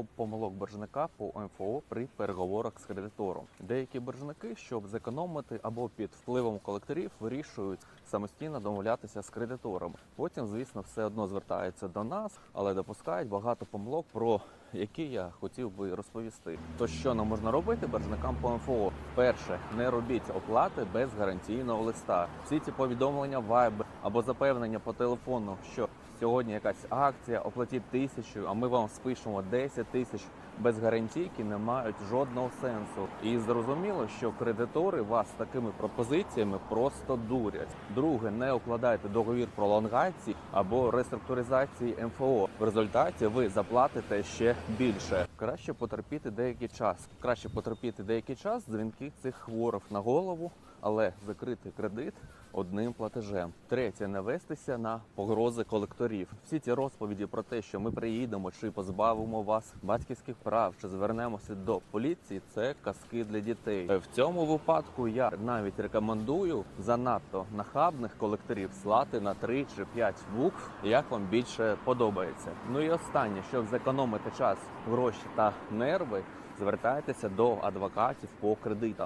топ помилок боржника по МФО при переговорах з кредитором. Деякі боржники, щоб зекономити або під впливом колекторів, вирішують самостійно домовлятися з кредитором. Потім, звісно, все одно звертаються до нас, але допускають багато помилок, про які я хотів би розповісти. То що нам можна робити боржникам по МФО? Перше, не робіть оплати без гарантійного листа. Всі ці повідомлення Viber або запевнення по телефону, що сьогодні якась акція, оплатіть тисячу, а ми вам спишемо 10 тисяч без гарантійки, не мають жодного сенсу. І зрозуміло, що кредитори вас такими пропозиціями просто дурять. Друге, не укладайте договір пролонгації або реструктуризації МФО. В результаті ви заплатите ще більше. Краще потерпіти деякий час. Краще потерпіти деякий час дзвінки цих хворих на голову, але закрити кредит одним платежем. Третє, не вестися на погрози колекторів. Всі ці розповіді про те, що ми приїдемо чи позбавимо вас батьківських прав, чи звернемося до поліції, це казки для дітей. В цьому випадку я навіть рекомендую занадто нахабних колекторів слати на 3 чи 5 букв, як вам більше подобається. Ну і останнє, щоб зекономити час, гроші та нерви, звертайтеся до адвокатів по кредитам.